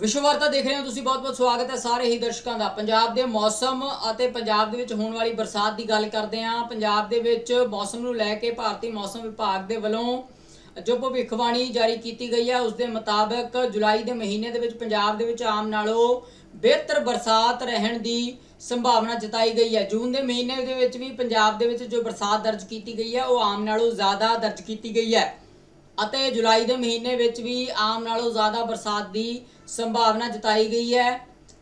ਵਿਸ਼ਵ ਵਾਰਤਾ ਦੇਖ ਰਹੇ ਹੋ ਤੁਸੀਂ ਬਹੁਤ-ਬਹੁਤ ਸਵਾਗਤ ਹੈ ਸਾਰੇ ਹੀ ਦਰਸ਼ਕਾਂ ਦਾ। ਪੰਜਾਬ ਦੇ ਮੌਸਮ ਅਤੇ ਪੰਜਾਬ ਦੇ ਵਿੱਚ ਹੋਣ ਵਾਲੀ ਬਰਸਾਤ ਦੀ ਗੱਲ ਕਰਦੇ ਹਾਂ। ਪੰਜਾਬ ਦੇ ਵਿੱਚ ਮੌਸਮ ਨੂੰ ਲੈ ਕੇ ਭਾਰਤੀ ਮੌਸਮ ਵਿਭਾਗ ਦੇ ਵੱਲੋਂ ਜੋ ਭਵਿੱਖਬਾਣੀ ਜਾਰੀ ਕੀਤੀ ਗਈ ਹੈ, ਉਸ ਦੇ ਮੁਤਾਬਕ ਜੁਲਾਈ ਦੇ ਮਹੀਨੇ ਦੇ ਵਿੱਚ ਪੰਜਾਬ ਦੇ ਵਿੱਚ ਆਮ ਨਾਲੋਂ ਬਿਹਤਰ ਬਰਸਾਤ ਰਹਿਣ ਦੀ ਸੰਭਾਵਨਾ ਜਤਾਈ ਗਈ ਹੈ। ਜੂਨ ਦੇ ਮਹੀਨੇ ਦੇ ਵਿੱਚ ਵੀ ਪੰਜਾਬ ਦੇ ਵਿੱਚ ਜੋ ਬਰਸਾਤ ਦਰਜ ਕੀਤੀ ਗਈ ਹੈ, ਉਹ ਆਮ ਨਾਲੋਂ ਜ਼ਿਆਦਾ ਦਰਜ ਕੀਤੀ ਗਈ ਹੈ। ਅਤੇ ਜੁਲਾਈ ਦੇ ਮਹੀਨੇ ਵਿੱਚ ਵੀ ਆਮ ਨਾਲੋਂ ਜ਼ਿਆਦਾ ਬਰਸਾਤ ਦੀ ਸੰਭਾਵਨਾ ਜਤਾਈ ਗਈ ਹੈ।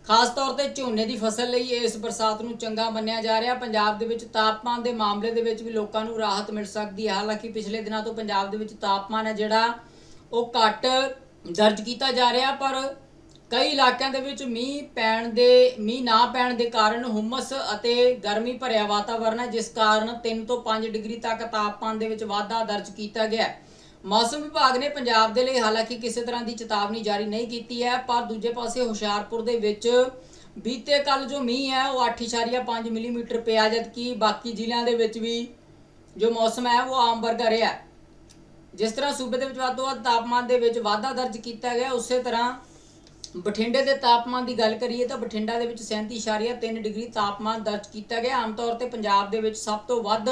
ਖਾਸ ਤੌਰ ਤੇ ਝੋਨੇ ਦੀ ਫਸਲ ਲਈ ਇਸ ਬਰਸਾਤ ਨੂੰ ਚੰਗਾ ਮੰਨਿਆ ਜਾ ਰਿਹਾ। ਪੰਜਾਬ ਦੇ ਵਿੱਚ ਤਾਪਮਾਨ ਦੇ ਮਾਮਲੇ ਦੇ ਵਿੱਚ ਵੀ ਲੋਕਾਂ ਨੂੰ ਰਾਹਤ ਮਿਲ ਸਕਦੀ ਹੈ। ਹਾਲਾਂਕਿ ਪਿਛਲੇ ਦਿਨਾਂ ਤੋਂ ਪੰਜਾਬ ਦੇ ਵਿੱਚ ਤਾਪਮਾਨ ਹੈ ਜਿਹੜਾ, ਉਹ ਘੱਟ ਦਰਜ ਕੀਤਾ ਜਾ ਰਿਹਾ, ਪਰ ਕਈ ਇਲਾਕਿਆਂ ਦੇ ਵਿੱਚ ਮੀਂਹ ਪੈਣ ਦੇ, ਮੀਂਹ ਨਾ ਪੈਣ ਦੇ ਕਾਰਨ ਹੁਮਸ ਅਤੇ ਗਰਮੀ ਭਰਿਆ ਵਾਤਾਵਰਣ ਹੈ, ਜਿਸ ਕਾਰਨ 3 ਤੋਂ 5 ਡਿਗਰੀ ਤੱਕ ਤਾਪਮਾਨ ਦੇ ਵਿੱਚ ਵਾਧਾ ਦਰਜ ਕੀਤਾ ਗਿਆ ਹੈ। ਮੌਸਮ ਵਿਭਾਗ ਨੇ ਪੰਜਾਬ ਦੇ ਲਈ ਹਾਲਾਂਕਿ ਕਿਸੇ ਤਰ੍ਹਾਂ ਦੀ ਚੇਤਾਵਨੀ ਜਾਰੀ ਨਹੀਂ ਕੀਤੀ ਹੈ, ਪਰ ਦੂਜੇ ਪਾਸੇ ਹੁਸ਼ਿਆਰਪੁਰ ਦੇ ਵਿੱਚ ਬੀਤੇ ਕੱਲ ਜੋ ਮੀਂਹ ਹੈ, ਉਹ 8.5 ਮਿਲੀਮੀਟਰ ਪਿਆ, ਜਦਕਿ ਬਾਕੀ ਜ਼ਿਲ੍ਹਿਆਂ ਦੇ ਵਿੱਚ ਵੀ ਜੋ ਮੌਸਮ ਹੈ, ਉਹ ਆਮ ਵਰਗਾ ਰਿਹਾ ਜਿਸ ਤਰ੍ਹਾਂ ਸੂਬੇ ਦੇ ਵਿੱਚ ਵੱਧ ਤੋਂ ਵੱਧ ਤਾਪਮਾਨ ਦੇ ਵਿੱਚ ਵਾਧਾ ਦਰਜ ਕੀਤਾ ਗਿਆ, ਉਸੇ ਤਰ੍ਹਾਂ ਬਠਿੰਡੇ ਦੇ ਤਾਪਮਾਨ ਦੀ ਗੱਲ ਕਰੀਏ ਤਾਂ ਬਠਿੰਡਾ ਦੇ ਵਿੱਚ 37.3 ਡਿਗਰੀ ਤਾਪਮਾਨ ਦਰਜ ਕੀਤਾ ਗਿਆ। ਆਮ ਤੌਰ ਤੇ ਪੰਜਾਬ ਦੇ ਵਿੱਚ ਸਭ ਤੋਂ ਵੱਧ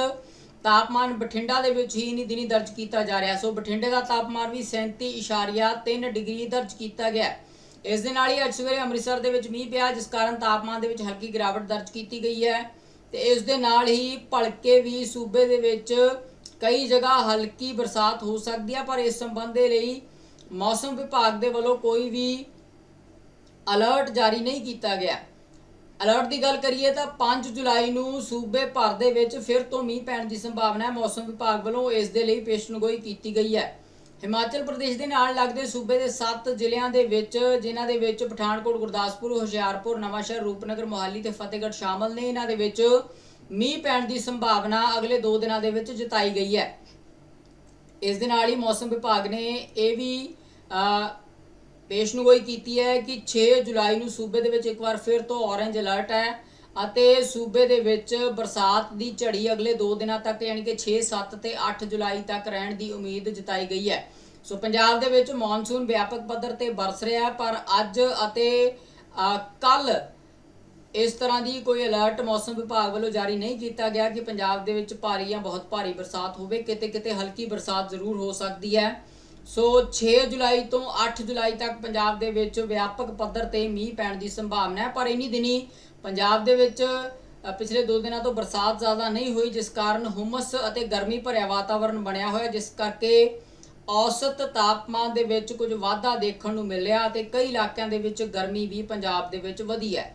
ਤਾਪਮਾਨ ਬਠਿੰਡਾ ਦੇ ਵਿੱਚ ਹੀ ਨਹੀਂ ਦਿਨੀ ਦਰਜ ਕੀਤਾ ਜਾ ਰਿਹਾ। ਸੋ ਬਠਿੰਡੇ ਦਾ ਤਾਪਮਾਨ ਵੀ 37.3 ਡਿਗਰੀ ਦਰਜ ਕੀਤਾ ਗਿਆ ਇਸ ਦੇ ਨਾਲ ਹੀ ਅੱਜ ਸਵੇਰੇ ਅੰਮ੍ਰਿਤਸਰ ਦੇ ਵਿੱਚ ਮੀਂਹ ਪਿਆ, ਜਿਸ ਕਾਰਨ ਤਾਪਮਾਨ ਦੇ ਵਿੱਚ ਹਲਕੀ ਗਿਰਾਵਟ ਦਰਜ ਕੀਤੀ ਗਈ ਹੈ। ਤੇ ਇਸ ਦੇ ਨਾਲ ਹੀ ਭਲਕੇ ਵੀ ਸੂਬੇ ਦੇ ਵਿੱਚ ਕਈ ਜਗ੍ਹਾ ਹਲਕੀ ਬਰਸਾਤ ਹੋ ਸਕਦੀ ਹੈ, ਪਰ ਇਸ ਸੰਬੰਧ ਦੇ ਲਈ ਮੌਸਮ ਵਿਭਾਗ ਦੇ ਵੱਲੋਂ ਕੋਈ ਵੀ ਅਲਰਟ ਜਾਰੀ ਨਹੀਂ ਕੀਤਾ ਗਿਆ। ਅਲਰਟ ਦੀ ਗੱਲ ਕਰੀਏ ਤਾਂ 5 ਜੁਲਾਈ ਨੂੰ ਸੂਬੇ ਭਰ ਦੇ ਵਿੱਚ ਫਿਰ ਤੋਂ ਮੀਂਹ ਪੈਣ ਦੀ ਸੰਭਾਵਨਾ ਹੈ। ਮੌਸਮ ਵਿਭਾਗ ਵੱਲੋਂ ਇਸ ਦੇ ਲਈ ਪੇਸ਼ਨਗੋਈ ਕੀਤੀ ਗਈ ਹੈ। ਹਿਮਾਚਲ ਪ੍ਰਦੇਸ਼ ਦੇ ਨਾਲ ਲੱਗਦੇ ਸੂਬੇ ਦੇ 7 ਜ਼ਿਲ੍ਹਿਆਂ ਦੇ ਵਿੱਚ, ਜਿਨ੍ਹਾਂ ਦੇ ਵਿੱਚ ਪਠਾਨਕੋਟ, ਗੁਰਦਾਸਪੁਰ, ਹੁਸ਼ਿਆਰਪੁਰ, ਨਵਾਂਸ਼ਹਿਰ, ਰੂਪਨਗਰ, ਮੋਹਾਲੀ ਤੇ ਫਤਿਹਗੜ੍ਹ ਸ਼ਾਮਲ ਨੇ। ਇਹਨਾਂ ਦੇ ਵਿੱਚ ਮੀਂਹ ਪੈਣ ਦੀ ਸੰਭਾਵਨਾ ਅਗਲੇ 2 ਦਿਨਾਂ ਦੇ ਵਿੱਚ ਜਤਾਈ ਗਈ ਹੈ। ਇਸ ਦੇ ਨਾਲ ਹੀ ਮੌਸਮ ਵਿਭਾਗ ਨੇ ਇਹ ਵੀ ਪੇਸ਼ਨਗੋਈ ਕੀਤੀ ਹੈ ਕਿ 6 ਜੁਲਾਈ ਨੂੰ ਸੂਬੇ ਦੇ ਵਿੱਚ ਇੱਕ ਵਾਰ ਫਿਰ ਤੋਂ ਔਰੇਂਜ ਅਲਰਟ ਹੈ ਅਤੇ ਸੂਬੇ ਦੇ ਵਿੱਚ ਬਰਸਾਤ ਦੀ ਝੜੀ ਅਗਲੇ 2 ਦਿਨਾਂ ਤੱਕ ਯਾਨੀ ਕਿ 6 7 ਤੇ 8 ਜੁਲਾਈ ਤੱਕ ਰਹਿਣ ਦੀ ਉਮੀਦ ਜਤਾਈ ਗਈ ਹੈ। ਸੋ ਪੰਜਾਬ ਦੇ ਵਿੱਚ ਮੌਨਸੂਨ ਵਿਆਪਕ ਪੱਧਰ ਤੇ ਬਰਸ ਰਿਹਾ ਪਰ ਅੱਜ ਅਤੇ ਕੱਲ ਇਸ ਤਰ੍ਹਾਂ ਦੀ ਕੋਈ ਅਲਰਟ ਮੌਸਮ ਵਿਭਾਗ ਵੱਲੋਂ ਜਾਰੀ ਨਹੀਂ ਕੀਤਾ ਗਿਆ ਕਿ ਪੰਜਾਬ ਦੇ ਵਿੱਚ ਭਾਰੀ ਜਾਂ ਬਹੁਤ ਭਾਰੀ ਬਰਸਾਤ ਹੋਵੇ। ਕਿਤੇ ਕਿਤੇ ਹਲਕੀ ਬਰਸਾਤ ਜ਼ਰੂਰ ਹੋ ਸਕਦੀ ਹੈ। ਸੋ 6 ਜੁਲਾਈ ਤੋਂ 8 ਜੁਲਾਈ ਤੱਕ ਪੰਜਾਬ ਦੇ ਵਿੱਚ ਵਿਆਪਕ ਪੱਧਰ ਤੇ ਮੀਂਹ ਪੈਣ ਦੀ ਸੰਭਾਵਨਾ ਹੈ, ਪਰ ਇਨੀ ਦਿਨੀ ਪੰਜਾਬ ਦੇ ਵਿੱਚ ਪਿਛਲੇ 2 ਦਿਨਾਂ ਤੋਂ ਬਰਸਾਤ ਜ਼ਿਆਦਾ ਨਹੀਂ ਹੋਈ, ਜਿਸ ਕਾਰਨ ਹੁਮਸ ਅਤੇ ਗਰਮੀ ਭਰਿਆ ਵਾਤਾਵਰਣ ਬਣਿਆ ਹੋਇਆ, ਜਿਸ ਕਰਕੇ ਔਸਤ ਤਾਪਮਾਨ ਦੇ ਵਿੱਚ ਕੁਝ ਵਾਧਾ ਦੇਖਣ ਨੂੰ ਮਿਲਿਆ ਅਤੇ ਕਈ ਇਲਾਕਿਆਂ ਦੇ ਵਿੱਚ ਗਰਮੀ ਵੀ ਪੰਜਾਬ ਦੇ ਵਿੱਚ ਵਧੀ ਹੈ।